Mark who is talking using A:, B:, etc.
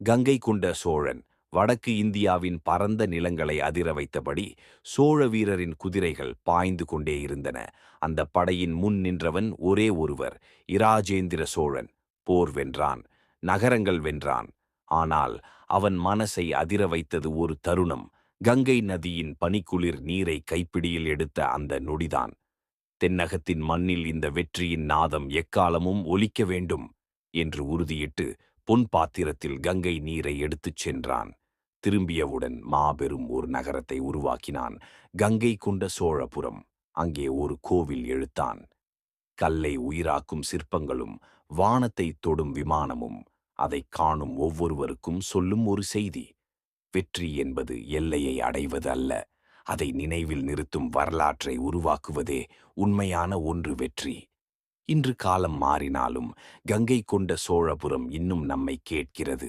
A: கங்கை கொண்ட சோழன் வடக்கு இந்தியாவின் பரந்த நிலங்களை அதிர வைத்தபடி சோழ வீரரின் குதிரைகள் பாய்ந்து கொண்டே இருந்தன. அந்த படையின் முன் நின்றவன் ஒரே ஒருவர் இராஜேந்திர சோழன். போர் வென்றான் நகரங்கள் வென்றான். ஆனால் அவன் மனசை அதிர வைத்தது ஒரு தருணம். கங்கை நதியின் பனிக்குளிர் நீரை கைப்பிடியில் எடுத்த அந்த நொடிதான். தென்னகத்தின் மண்ணில் இந்த வெற்றியின் நாதம் எக்காலமும் ஒலிக்க வேண்டும் என்று உறுதியிட்டு பொன் பாத்திரத்தில் கங்கை நீரை எடுத்துச் சென்றான். திரும்பியவுடன் மாபெரும் ஒரு நகரத்தை உருவாக்கினான். கங்கை கொண்ட சோழபுரம். அங்கே ஒரு கோவில் எழுத்தான். கல்லை உயிராக்கும் சிற்பங்களும் வானத்தை தொடும் விமானமும் அதைக் காணும் ஒவ்வொருவருக்கும் சொல்லும் ஒரு செய்தி. வெற்றி என்பது எல்லையை அடைவது அல்ல. அதை நினைவில் நிறுத்தும் வரலாற்றை உருவாக்குவதே உண்மையான ஒன்று வெற்றி. இன்று காலம் மாறினாலும் கங்கை கொண்ட சோழபுரம் இன்னும் நம்மை கேட்கிறது.